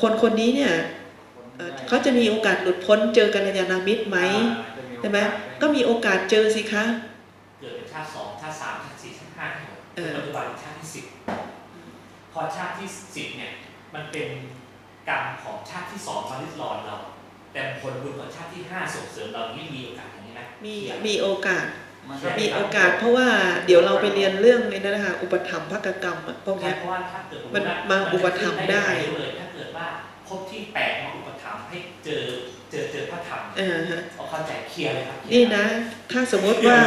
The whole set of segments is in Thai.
คนคนนี้เนี่ยเอ่อเขาจะมีโอกาสหลุดพ้นเจอกัลยาณมิตรไหมใช่ไหมก็มีโอกาสเจอสิคะเกิดเป็นชาติสองชาติสามชาติสี่ชาติห้าเออปัจจุบันเป็นชาติที่สิบพอชาติที่สิบเนี่ยมันเป็นกรรมของชาติที่สองมาลิดรอนเรา แต่ผลบุญของชาติที่ห้าส่งเสริมเรานี่มีโอกาสอย่างนี้ไหมมีเขียนมีโอกาสใช่มีโอกาสเพราะว่าเดี๋ยวเราไปเรียนเรื่องในนั้นนะคะอุปถัมภกกรรมอะพวกใช่เนี้ยเพราะว่าถ้าเกิดมันว่มาอุปถัมภ์ได้เลยถ้าเกิด ว่าพบที่แปดมาอุปถัมภ์ให้เจอเจอเจอพระธรรมอ่าฮะเอาเข้าใจเคลียร์เลยครับเคลียร์นี่นะ ถ้าสมมติว่า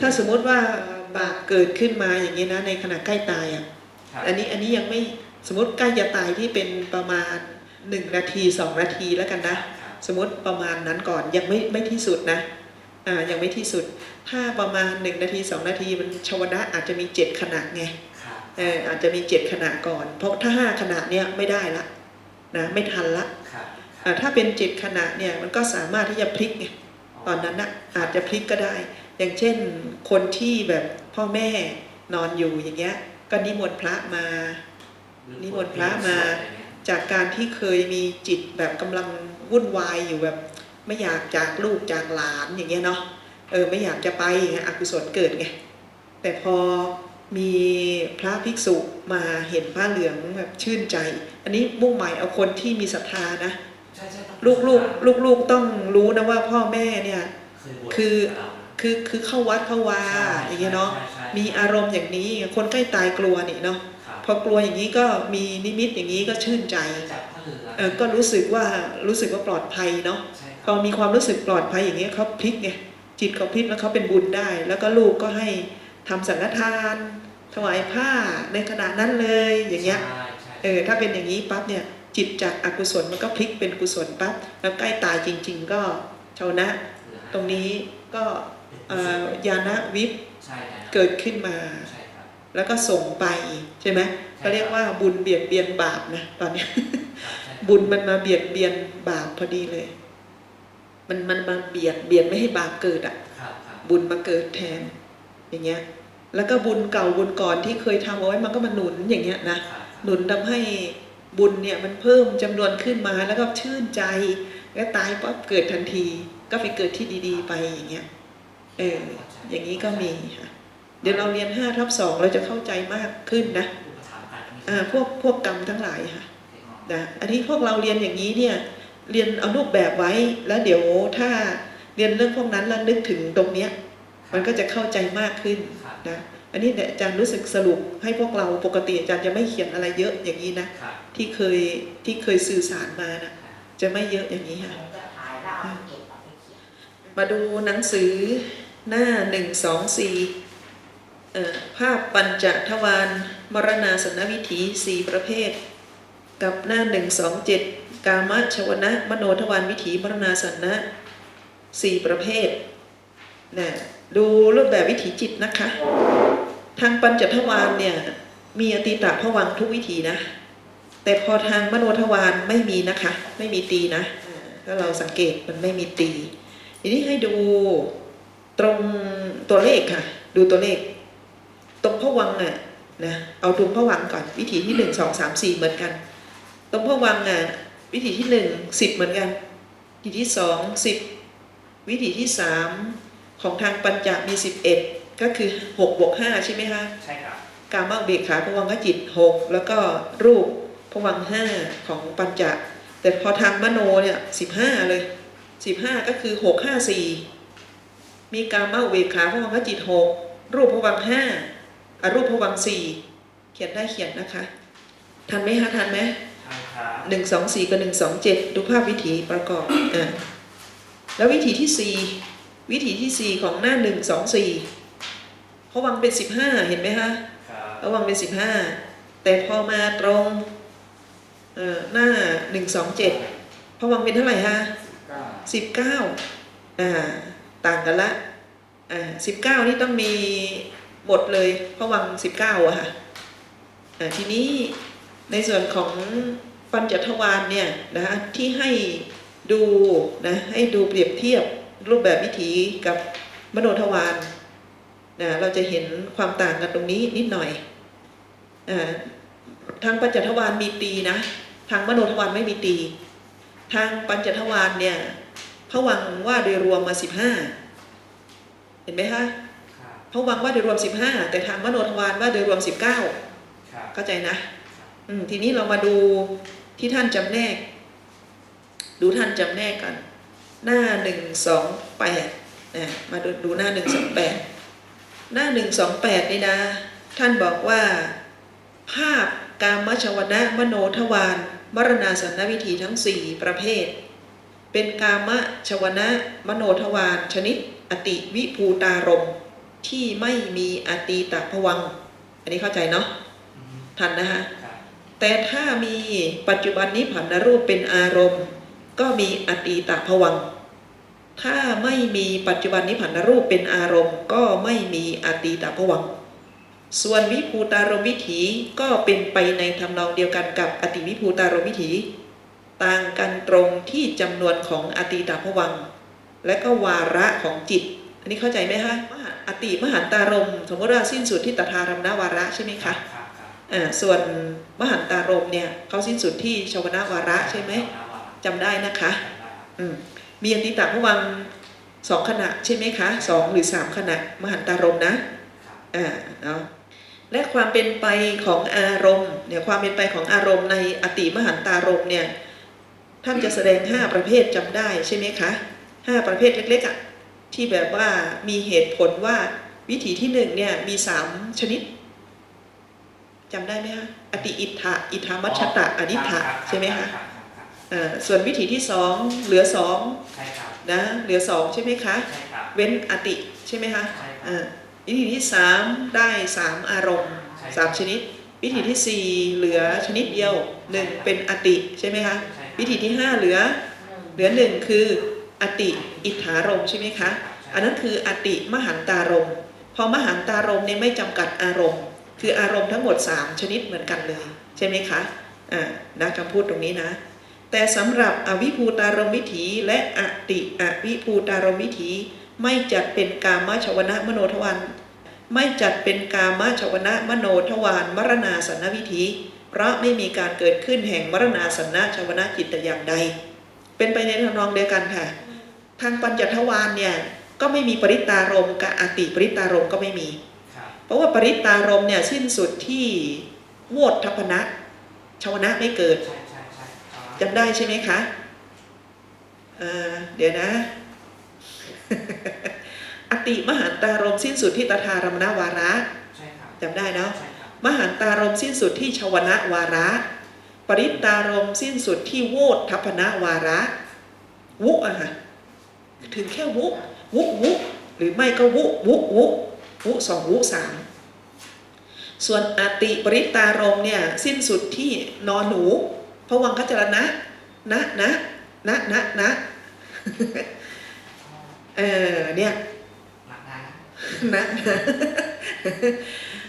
ถ้าสมมติว่าบาปเกิดขึ้นมาอย่างนี้นะ ในขณะใกล้ตายอะ ครับอันนี้อันนี้ยังไม่สมมติใกล้จะตายที่เป็นประมาณหนึ่งนาทีสองนาทีแล้วกันนะ ครับสมมติประมาณนั้นก่อนยังไม่ไม่ที่สุดนะอ่ายังไม่ที่สุด ถ้าประมาณหนึ่งนาทีสองนาทีมันชวนะอาจจะมีเจ็ดขณะไงครับเอออาจจะมีเจ็ดขณะก่อน เพราะถ้าห้าขณะเนี้ยไม่ได้ละนะไม่ทันละครับอ่าถ้าเป็นเจ็ดขณะเนี่ยมันก็สามารถที่จะพลิกไงตอนนั้นนะอาจจะพลิกก็ได้ อย่างเช่นคนที่แบบพ่อแม่นอนอยู่อย่างเงี้ยก็นิมนต์พระมา นิมนต์พระมา จากการที่เคยมีจิตแบบกำลังวุ่นวายอยู่แบบไม่อยากจากลูกจากหลานอย่างเงี้ยเนาะเออไม่อยากจะไปอย่างเงี้ยอกุศลเกิดไงแต่พอ มีพระภิกษุมาเห็นผ้าเหลืองแบบชื่นใจ อันนี้มุ่งหมายเอาคนที่มีศรัทธานะใช่ใช่ต้องลูกลูกลูกลูกๆต้องรู้นะว่าพ่อแม่เนี่ยเคยบวชคือกับเราคือคือเข้าวัดเข้าวาใช่อย่างเงี้ยเนาะใช่ใช่มีอารมณ์อย่างนี้คนใกล้ตายกลัวนี่เนาะครับพอกลัวอย่างนี้ก็มีนิมิตอย่างนี้ก็ชื่นใจจับผ้าเหลืองเออก็รู้สึกว่ารู้สึกว่าปลอดภัยเนาะใช่คพรัอบมีความรู้สึกปลอดภัยอย่างเงี้ยเขาพลิกไงจิตเขาพลิกแล้วเขาเป็นบุญได้ แล้วก็ลูกก็ให้ทำสังฆทาน ถวายผ้าในขณะนั้นเลยอย่างเงี้ยใช่ใช่เออถ้าเป็นอย่างนี้ปั๊บเนี่ยจิตจากอกุศลมันก็พลิกเป็นกุศลปั๊บแล้วใกล้ตายจริง ๆ ก็ชาวนะ ตรงนี้ก็เอ่อยานะวิปใช่นะเกิดขึ้นมาใช่ครับแล้วก็ส่งไปใช่ไหมก็เรียกว่าบุญเบียดเบียนบาปนะตอนเนี้ยครับใช่ครับบุญมันมาเบียดเบียนบาปพอดีเลย มันมันมาเบียดเบียนไม่ให้บาปเกิดอะครับครับบุญมาเกิดแทนอย่างเงี้ย แล้วก็บุญเก่าบุญก่อนที่เคยทำเอาไว้มันก็มาหนุนอย่างเงี้ยนะครับหนุนทำให้บุญเนี่ยมันเพิ่มจำนวนขึ้นมาแล้วก็ชื่นใจ แล้วตายปั๊บเกิดทันที ก็ไปเกิดที่ดี ๆ ไปอย่างเงี้ยเอออย่างนี้ก็มีค่ะเดี๋ยวเราเรียนห้าทับสองเราจะเข้าใจมากขึ้นนะอุปถัมภ์กันนี่อ่าพวกพวกกรรมทั้งหลายค่ะนะอันนี้พวกเราเรียนอย่างนี้เนี่ยเรียนเอารูปแบบไว้แล้วเดี๋ยวถ้าเรียนเรื่องพวกนั้นแล้วนึกถึงตรงเนี้ย มันก็จะเข้าใจมากขึ้นครับนะอันนี้เนี่ยอาจารย์รู้สึกสรุปให้พวกเราปกติอาจารย์จะไม่เขียนอะไรเยอะอย่างนี้นะครับที่เคยที่เคยสื่อสารมานะจะไม่เยอะอย่างนี้ค่ะจะถ่ายแล้วเอาเก็บเอาไปเขียนมาดูหนังสือหน้าหนึ่งสองสี่ภาพปัญจทวารมรณาสนวิถีสี่ประเภท กับหน้าหนึ่งสองเจ็ดกามชวนะ มโนทวารวิถีมรณาสนะสี่ประเภทนะ ดูรูปแบบวิถีจิตนะคะ ทางปัญจทวารเนี่ยมีอติตะผวังทุกวิถีนะ แต่พอทางมโนทวารไม่มีนะคะ ไม่มีตีนะ ถ้าเราสังเกตมันไม่มีตีทีนี้ให้ดูตรงตัวเลขค่ะ ดูตัวเลข ตรงพวังค์น่ะนะเอาตรงพวังก่อนวิธีที่หนึ่งสองสามสี่เหมือนกัน ตรงพวังค์น่ะวิธีที่หนึ่งสิบเหมือนกันวิธีที่สองสิบวิธีที่สาม ของทางปัญจมีสิบเอ็ดก็คือหกบวกห้าใช่ไหมคะใช่ครับกามเบกขาพวังคจิตหกแล้วก็รูปพวังค์ห้าของปัญจแต่พอทางมโนเนี่ยสิบห้าเลยสิบห้าก็คือหกห้าสี่มีกามเบกขาพวังคจิตหกรูปพวังค์ห้าอรูปพวังค์สี่เขียนได้เขียนนะคะ ทันไหมคะทันไหมใช่ครับหนึ่งสองสี่กับหนึ่งสองเจ็ดดูภาพวิถีประกอบอ่าแล้ววิถีที่สี่ วิถีที่สี่ของหน้าหนึ่งสองสี่พวังค์เป็นสิบห้าเห็นไหมคะครับระวังเป็นสิบห้าแต่พอมาตรงเอ่อหน้าหนึ่งสองเจ็ดพวังเป็นเท่าไหร่ฮะก็สิบเก้าอ่าต่างกันละอ่าสิบเก้านี่ต้องมีหมดเลยพวังสิบเก้าอะค่ะอ่าทีนี้ในส่วนของปัญจทวารเนี่ยนะที่ให้ดูนะให้ดูเปรียบเทียบ รูปแบบวิถีกับมโนทวารนะเราจะเห็นความต่างกันตรงนี้นิดหน่อยอ่าทางปัญจทวารมีตีนะ ทางมโนทวารไม่มีตี ทางปัญจทวารเนี่ยพระวังว่าโดยรวมมาสิบห้าเห็นไหมคะครับพระวังว่าโดยรวมสิบห้าแต่ทางมโนทวารว่าโดยรวมสิบเก้าครับเข้าใจนะอืมทีนี้เรามาดูที่ท่านจำแนก ดูท่านจำแนกกัน หน้าหนึ่งสองแปดนะมาดูดูหน้าหนึ่งสองแปดหน้าหนึ่งสองแปดนี่นะ ท่านบอกว่า ภาพกามชวนะมโนทวารมรณาสันนวิธีทั้งสี่ประเภท เป็นกามชวนะมโนทวารชนิดอติวิภูตารมณ์ที่ไม่มีอตีตภวังค์อันนี้เข้าใจเนาะอืมทันนะคะครับแต่ถ้ามีปัจจุบันนี้ผันรูปเป็นอารมณ์ ก็มีอตีตภวังค์ถ้าไม่มีปัจจุบันนี้ผันรูปเป็นอารมณ์ ก็ไม่มีอตีตภวังค์ส่วนวิภูตารมณ์วิถีก็เป็นไปในทำนองเดียวกันกับอติวิภูตารมณ์วิถี ต่างกันตรงที่จำนวนของอตีตภวังค์และก็วาระของจิต อันนี้เข้าใจไหมคะมหาอติมหันตารมณ์สมมติว่าสิ้นสุดที่ตถารมนวาระใช่ไหมคะครับครับอ่าส่วนมหันตารมณ์เนี่ยเขาสิ้นสุดที่ชวนาวาระใช่ไหม จำได้นะคะอืมมีอันติตะพวังสองขณะใช่ไหมคะสองหรือสามขณะมหันตารมณ์นะอ่าเนาะและความเป็นไปของอารมณ์เนี่ยความเป็นไปของอารมณ์ในอติมหันตารมณ์เนี่ยท่านจะแสดงห้าประเภทจำได้ใช่ไหมคะห้าประเภทเล็กๆอะที่แบบว่ามีเหตุผลว่าวิถีที่หนึ่งเนี่ยมีสามชนิดจำได้ไหมคะอติอิทธะอิทธามัชตะอนิถะใช่ไหมคะ ส่วนวิถีที่สองเหลือสองใช่ครับนะเหลือสองใช่ไหมคะใช่ครับเว้นอติใช่ไหมคะใช่ครับอ่าวิถีที่สามได้สามอารมณ์ใช่สามชนิด วิถีที่สี่เหลือชนิดเดียวหนึ่งเป็นอติใช่ไหมคะใช่ครับวิถีที่ห้าเหลือเหลือหนึ่งคืออติอิทธารมณ์ใช่ไหมคะอันนั้นคืออติมหันตารมณ์พอมหันตารมณ์เนี่ยไม่จำกัดอารมณ์ คืออารมณ์ทั้งหมด 3 ชนิดเหมือนกันเลย ใช่ไหมคะอ่านะคำพูดตรงนี้นะ แต่สำหรับอวิภูตารมวิถีและอติอวิภูตารมวิถี ไม่จัดเป็นกามชวนะมโนทวารไม่จัดเป็นกามชวนะมโนทวารมรณาสันนวิถีเพราะไม่มีการเกิดขึ้นแห่งมรณาสันนชวนะจิตแต่อย่างใด เป็นไปในทำนองเดียวกันค่ะ ทางปัญจทวารเนี่ยก็ไม่มีปริตารม์กับอติปริตารม์ก็ไม่มี เพราะว่าปริตารม์เนี่ยสิ้นสุดที่โวททัพนะชาวนะไม่เกิด จำได้ใช่ไหมคะเอ่อเดี๋ยวนะ อติมหันตารมณ์สิ้นสุดที่ตถารมณวาระใช่ครับจำได้เนาะใช่ครับมหันตารมณ์สิ้นสุดที่ชวนะวาระ ปริตารมณ์สิ้นสุดที่โวททัพนะวาระ วุอะค่ะถึงแค่วุวุวุหรือไม่ก็วุวุวุวุสองวุสามส่วนอติปริตารมณ์เนี่ยสิ้นสุดที่นอนหนูพ ระวังคัจจรณะนะนะนะนะนะเออเนี่ยหลักได้นะนะนะ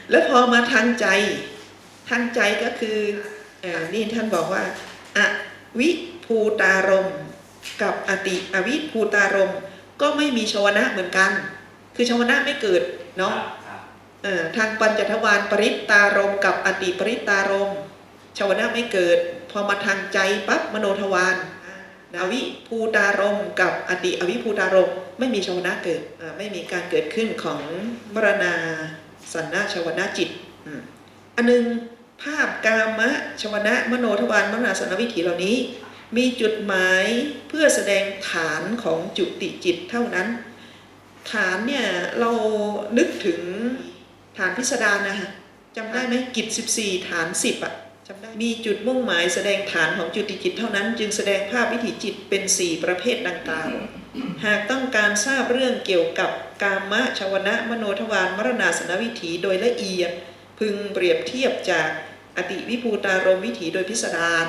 แล้วพอมาทางใจ ทางใจก็คือเออนี่ท่านบอกว่าอวิภูตารมณ์กับอติอวิภูตารมณ์ก็ไม่มีชวนะเหมือนกัน คือชวนะไม่เกิดเนาะครับครับเออทางปัญจทวารปริตตารมณ์กับอติปริตตารมณ์ชวนะไม่เกิด พอมาทางใจปั๊บมโนทวารอวิภูตารมกับอติอวิภูตารมไม่มีชวนะเกิดไม่มีการเกิดขึ้นของมรณาสันนาชวนะจิตอันหนึงภาพกามะชวนะมโนทวารมรณาสันนวิถีเหล่านี้ มีจุดหมายเพื่อแสดงฐานของจุติจิตเท่านั้น ฐานเนี่ยเรานึกถึงฐานพิสดารนะคะจำได้ไหมกิจ 14 ฐาน 10อะจำได้ มีจุดมุ่งหมายแสดงฐานของจุติจิตเท่านั้น จึงแสดงภาพวิถีจิตเป็น4ประเภทดังกล่าว หากต้องการทราบเรื่องเกี่ยวกับกามะชวนะมโนทวารมรณาสนวิถีโดยละเอียด พึงเปรียบเทียบจากอติวิภูตารมวิถีโดยพิสดาร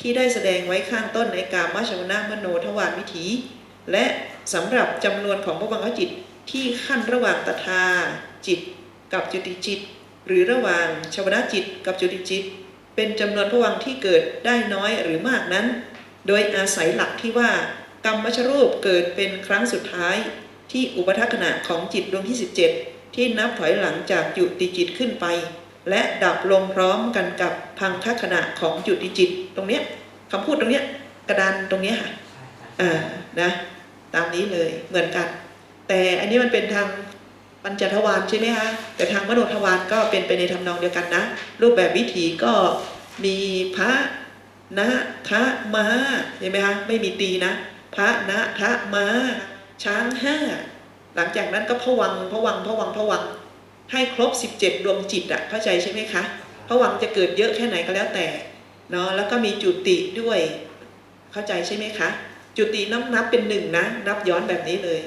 ที่ได้แสดงไว้ข้างต้นในกามะชวนะมโนทวารวิถี และสำหรับจำนวนของพระบังคจิตที่ขั้นระหว่างตถาจิตกับจุติจิต หรือระหว่างชวนะจิตกับจุติจิต เป็นจำนวนพระวังค์ที่เกิดได้น้อยหรือมากนั้น โดยอาศัยหลักที่ว่ากรรมมชรูปเกิดเป็นครั้งสุดท้าย ที่อุปทัศขณะของจิตดวงที่ 17 ที่นับถอยหลังจากจุติจิตขึ้นไป และดับลงพร้อมกันกับพังคขณะของจุติจิต ตรงเนี้ยคำพูดตรงเนี้ยกระดานตรงเนี้ยค่ะใช่ใช่อ่านะตามนี้เลยเหมือนกัน แต่อันนี้มันเป็นทาง ปัญจทวารใช่ไหมคะแต่ทางมโนทวารก็เป็นไปในทำนองเดียวกันนะ รูปแบบวิถีก็มีพระนะทะมาเห็นไหมคะไม่มีตีนะ พระนะทะมาช้างห้าหลังจากนั้นก็พวังพวังพวังพวังให้ครบ 17 ดวงจิตอะเข้าใจใช่ไหมคะพวังจะเกิดเยอะแค่ไหนก็แล้วแต่เนาะแล้วก็มีจุติด้วย เข้าใจใช่ไหมคะ จุตินับนับเป็นหนึ่งนะ นับย้อนแบบนี้เลย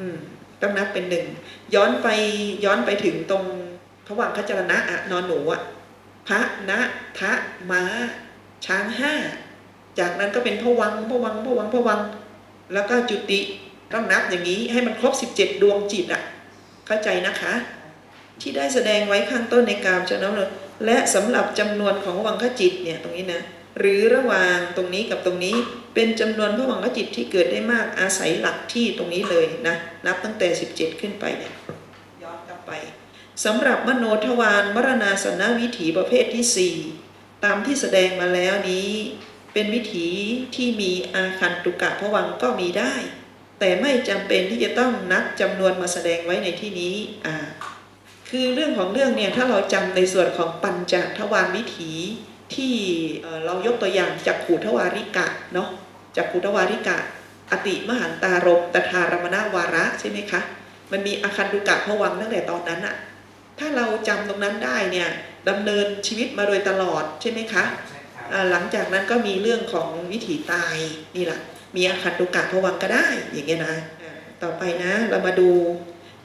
อืม ต้องนับเป็นหนึ่งย้อนไปย้อนไปถึงตรงพระวังคจรณะอะนอนหนูอะพระนะทะม้า ช้างห้าจากนั้นก็เป็นพระวังพระวังพระวังพระวัง แล้วก็จุติต้องนับอย่างนี้ให้มันครบ 17 ดวงจิตอะเข้าใจนะคะ ที่ได้แสดงไว้ข้างต้นในกามชนะเลยและสำหรับจำนวนของวังคจิตเนี่ยตรงนี้นะหรือระหว่างตรงนี้กับตรงนี้ เป็นจำนวนพระวังคจิตที่เกิดได้มากอาศัยหลักที่ตรงนี้เลยนะนับตั้งแต่ 17 ขึ้นไปเนี่ยย้อนกลับไปสำหรับมโนทวารมรณาสนวิถีประเภทที่ 4 ตามที่แสดงมาแล้วนี้ เป็นวิถีที่มีอาคันตุกะพวังก็มีได้ แต่ไม่จำเป็นที่จะต้องนับจำนวนมาแสดงไว้ในที่นี้อ่าคือเรื่องของเรื่องเนี่ยถ้าเราจำในส่วนของปัญจทวารวิถี ที่เอ่อเรายกตัวอย่างจากขูทวาริกะเนาะจากขูทวาริกะ อติมหันตารมตถารมนาวาระใช่ไหมคะมันมีอาคันตุกะพวังค์ตั้งแต่ตอนนั้นอะถ้าเราจำตรงนั้นได้เนี่ยดำเนินชีวิตมาโดยตลอดใช่ไหมคะใช่ครับอ่าหลังจากนั้นก็มีเรื่องของวิถีตายนี่แหละมีอาคันตุกะพวังค์ก็ได้อย่างเงี้ยนะอ่าต่อไปนะเรามาดู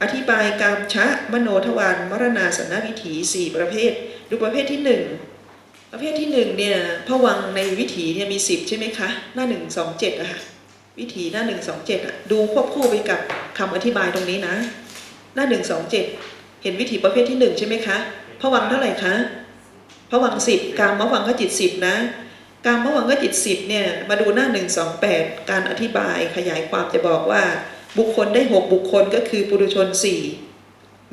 อธิบายกามชะมโนทวารมรณาสนวิถีสี่ประเภท ดูประเภทที่หนึ่ง ประเภทที่หนึ่งเนี่ยพวังในวิถีเนี่ยมีสิบใช่ไหมคะ หน้าหนึ่งสองเจ็ดอะค่ะวิถีหน้าหนึ่งสองเจ็ดอะดูควบคู่ไปกับคำอธิบายตรงนี้นะ หน้าหนึ่งสองเจ็ดเห็นวิถีประเภทที่หนึ่งใช่ไหมคะพวังเท่าไหร่คะพวังสิบกามมวังคจิตสิบนะการมวังคจิตสิบเนี่ยมาดูหน้าหนึ่งสองแปดการอธิบายขยายความจะบอกว่า บุคคลได้หกบุคคลก็คือปุถุชนสี่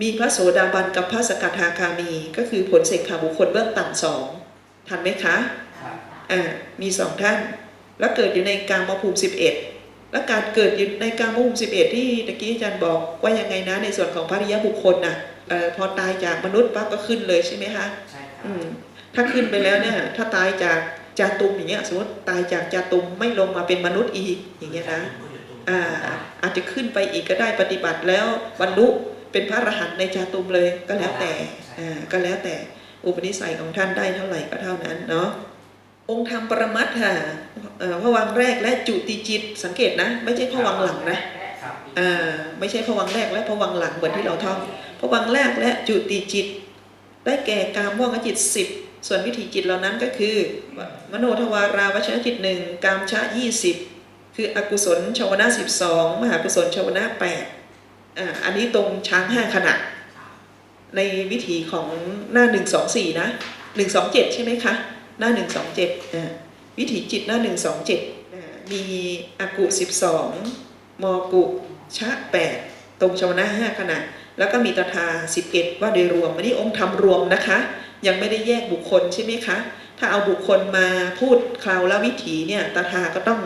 มีพระโสดาบันกับพระสกทาคามี ก็คือผลเสกขาบุคคลเบื้องต่ำสอง ทันไหมคะครับอ่ามีสองท่าน แล้วเกิดอยู่ในกามภูมิสิบเอ็ดแล้วการเกิดอยู่ในกามภูมิสิบเอ็ดที่ตะกี้อาจารย์บอกว่ายังไงนะในส่วนของพระริยบุคคลน่ะเอ่อพอตายจากมนุษย์ปั๊บก็ขึ้นเลยใช่ไหมคะใช่ครับอืมถ้าขึ้นไปแล้วเนี่ยถ้าตายจากจาตุมอย่างเงี้ยสมมติตายจากจาตุมไม่ลงมาเป็นมนุษย์อีกอย่างเงี้ยนะอ่าอาจจะขึ้นไปอีกก็ได้ปฏิบัติแล้วบรรลุเป็นพระอรหันต์ในจาตุมเลยก็แล้วแต่อ่าก็แล้วแต่ อุปนิสัยของท่านได้เท่าไหร่ก็เท่านั้นเนาะองค์ธรรมปรมัตถ์ค่ะเอ่อพระวังค์แรกและจุติจิตสังเกตนะ ไม่ใช่พระวังค์หลังนะครับอ่าไม่ใช่พระวังค์แรกและพระวังค์หลังเหมือนที่เราท่องพระวังค์แรกและจุติจิต ได้แก่กามว่างจิตสิบส่วนวิถีจิตเหล่านั้นก็คือ มโนทวาราวชนจิตหนึ่งกามชะยี่สิบคืออกุศลชาวนะสิบสองมหากุศลชาวนะแปดอ่าอันนี้ตรงช้างห้าขณะ ในวิถีของหน้าหนึ่งสองสี่นะหนึ่งสองเจ็ดใช่ไหมคะ หน้าหนึ่งสองเจ็ดวิถีจิตหน้าหนึ่งสองเจ็ดมีอากุสิบสองมอกุชะแปดตรงชาวนะห้าขณะ แล้วก็มีตถาสิบเอ็ดว่าโดยรวมอันนี้องค์ธรรมรวมนะคะ ยังไม่ได้แยกบุคคลใช่ไหมคะ ถ้าเอาบุคคลมาพูดคราวละวิถีเนี่ยตถาก็ต้อง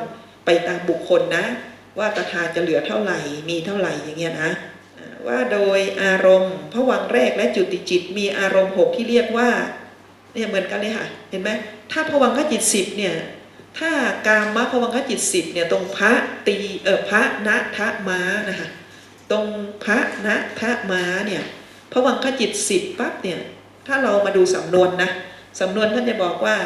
ไปตามบุคคลนะ ว่าตถาจะเหลือเท่าไหร่มีเท่าไหร่อย่างเงี้ยนะ ว่าโดยอารมณ์พระวังแรกและจุติจิต มีอารมณ์หกที่เรียกว่าเนี่ยเหมือนกันเลยค่ะ เห็นไหมถ้าพระวังคจิตสิบเนี่ยถ้ากามะพระวังคจิตสิบเนี่ยตรงพระตีเออพระนะทะมานะคะตรงพระนะทะม้าเนี่ยพระวังคจิตสิบปั๊บเนี่ยถ้าเรามาดูสำนวนนะสำนวนท่านจะบอกว่า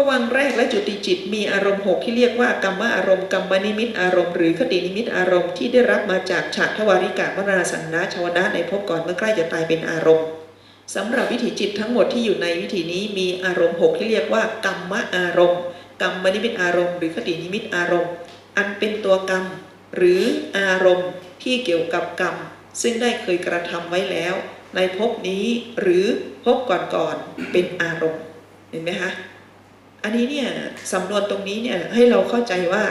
พระวังแรกและจุติจิตมีอารมณ์หกที่เรียกว่ากรรมอารมณ์กรรมนิมิตอารมณ์หรือคตินิมิตอารมณ์ที่ได้รับมาจากฉากทวาริกาวราสันนะชวนะในภพก่อนเมื่อใกล้จะตายเป็นอารมณ์สำหรับวิถีจิตทั้งหมดที่อยู่ในวิถีนี้มีอารมณ์หกที่เรียกว่ากรรมอารมณ์ กรรมนิมิตอารมณ์หรือคตินิมิตอารมณ์ อันเป็นตัวกรรม หรืออารมณ์ที่เกี่ยวกับกรรม ซึ่งได้เคยกระทำไว้แล้ว ในภพนี้หรือภพก่อนๆเป็นอารมณ์เห็นไหมคะ อันนี้เนี่ยสำนวนตรงนี้เนี่ยให้เราเข้าใจว่า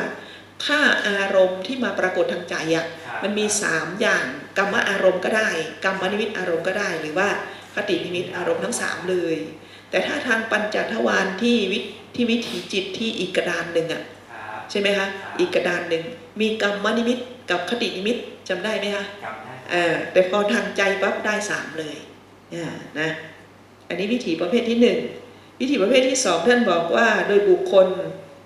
ถ้าอารมณ์ที่มาปรากฏทางใจอะครับมันมีสามอย่างกรรมอารมณ์ก็ได้กรรมนิมิตอารมณ์ก็ได้หรือว่าคตินิมิตอารมณ์ทั้งสามเลย แต่ถ้าทางปัญจทวารที่วิที่วิถีจิตที่อีกกระดานหนึ่งอะครับใช่ไหมคะอีกกระดานหนึ่งมีกรรมนิมิตกับคตินิมิตจำได้ไหมคะจำได้เออแต่พอทางใจปั๊บได้สามเลยอ่านะอันนี้วิถีประเภทที่หนึ่ง วิถีประเภทที่สองท่านบอกว่าโดยบุคคล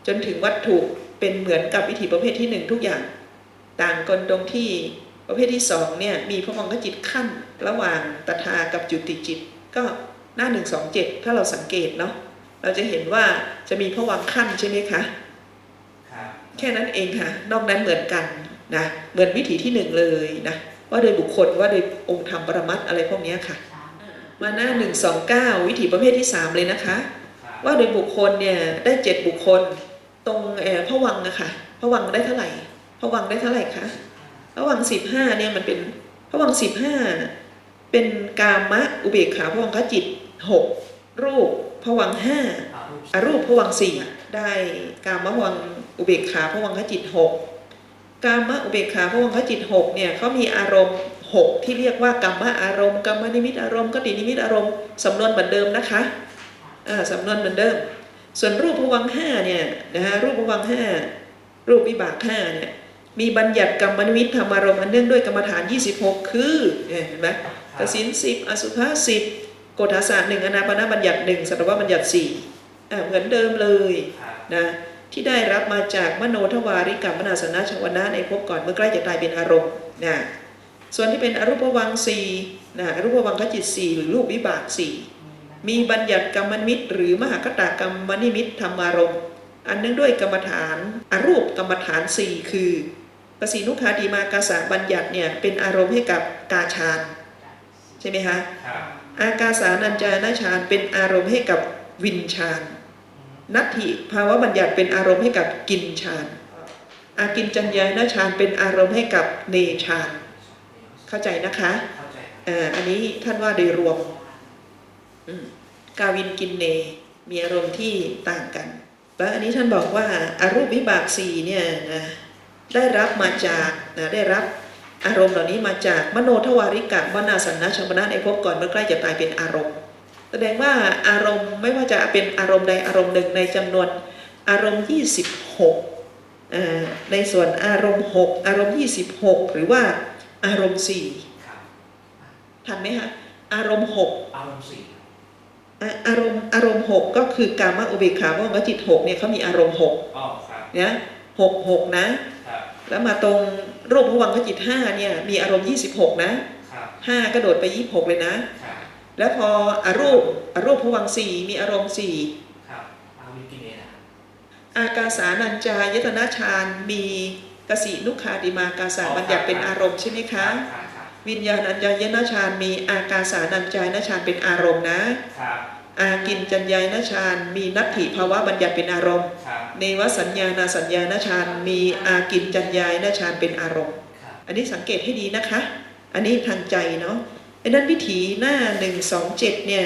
จนถึงวัตถุเป็นเหมือนกับวิถีประเภทที่หนึ่งทุกอย่าง ต่างกันตรงที่ประเภทที่สองเนี่ยมีพระวังคจิตขั้นระหว่างตถากับจุติจิต ก็หน้าหนึ่งสองเจ็ดถ้าเราสังเกตเนาะเราจะเห็นว่าจะมีพระวังขั้นใช่ไหมคะครับแค่นั้นเองค่ะ นอกนั้นเหมือนกันนะเหมือนวิถีที่หนึ่งเลยนะว่าโดยบุคคลว่าโดยองค์ธรรมปรมัตถ์อะไรพวกเนี้ยค่ะ มาหน้าหนึ่งสองเก้าวิถีประเภทที่สามเลยนะคะครับว่าโดยบุคคลเนี่ยได้เจ็ดบุคคลตรงเอ่อพระวังนะคะพระวังได้เท่าไหร่พระวังได้เท่าไหร่คะพระวังสิบห้าเนี่ยมันเป็นพระวังสิบห้าเป็นกามะอุเบกขาพระวังคจิตหกรูปพระวังห้าอารูปอรูปพวังค์สี่ได้กามวังอุเบกขาพวังคจิตหกกามอุเบกขาพวังคจิตหกเนี่ยเขามีอารมณ์ หกที่เรียกว่ากรรมอารมณ์กรรมนิมิตอารมณ์กตินิมิตอารมณ์สำนวนเหมือนเดิมนะคะอ่าสำนวนเหมือนเดิม ส่วนรูปพวังค์ห้าเนี่ยนะฮะรูปพวังค์ห้ารูปวิบากห้าเนี่ยมีบัญญัติกรรมนิมิตธรรมารมณ์อันเนื่องด้วยกรรมฐาน 26 คือเนี่ยเห็นไหมกสินสิบอสุภาสิบโกฏาศาสตร์หนึ่งอนาปนาบัญญัติหนึ่งสัตวบัญญัติสี่อ่าเหมือนเดิมเลยครับนะที่ได้รับมาจากมโนทวาริกับมนาสนะชวนะในภพก่อนเมื่อใกล้จะตายเป็นอารมณ์นะ ส่วนที่เป็นอรูปวังค์สี่นะอรูปวังคจิตสี่หรือรูปวิบากสี่มีบัญญัติกรรมนิมิตหรือมหากตากรรมนิมิตธรรมารมณ์อันเนื่องด้วยกรรมฐานอรูปกรรมฐานสี่คือกสีนุคาดีมากาสาบัญญัติเนี่ยเป็นอารมณ์ให้กับกาชานใช่ไหมคะครับอากาสานัญจายนาฌานเป็นอารมณ์ให้กับวินฌานนัตถิภาวะบัญญัติเป็นอารมณ์ให้กับกินฌานอากินจัญญายนาฌานเป็นอารมณ์ให้กับเนฌาน เข้าใจนะคะเข้าใจอ่าอันนี้ท่านว่าโดยรวมอืมกาวินกินเน มีอารมณ์ที่ต่างกันแล้วอันนี้ท่านบอกว่าอารูปวิบากสี่เนี่ยนะได้รับมาจากนะได้รับอารมณ์เหล่านี้มาจากมโนทวาริกะมนาสันนะชมนะในภพก่อนเมื่อใกล้จะตายเป็นอารมณ์ แสดงว่าอารมณ์ไม่ว่าจะเป็นอารมณ์ใดอารมณ์หนึ่งในจำนวนอารมณ์ 26อ่าในส่วนอารมณ์ 6 อารมณ์ 26 หรือว่า อารมณ์ครับ4ทันไหมคะอารมณ์6อารมณ์สี่อะอารมณ์อารมณ์6ก็คือกามอุเบกขาว่าวจิต6เนี่ยเขามีอารมณ์อ๋อครับ6เนี่ย6 6นะครับแล้วมาตรงรูปพวังคจิต5เนี่ยมีอารมณ์26นะครับ5กระโดดไป26เลยนะครับแล้วพออรูปอรูปพวังค์4มีอารมณ์4ครับอาวิกินเนนะอากาสานัญจายตนะฌานมี กสินุคาดิมากาสาบัญญัติเป็นอารมณ์ใช่ไหมคะครับครับวิญญาณัญญายตนะฌานมีอากาสานัญจายตนะฌานเป็นอารมณ์นะครับอากินจัญญายตนะฌานมีนัตถิภาวะบัญญัติเป็นอารมณ์ครับเนวสัญญานาสัญญาณฌานมีอากินจัญญายตนะฌานเป็นอารมณ์ครับอันนี้สังเกตให้ดีนะคะ อันนี้ทางใจเนาะไอ้นั้นวิถีหน้า127เนี่ย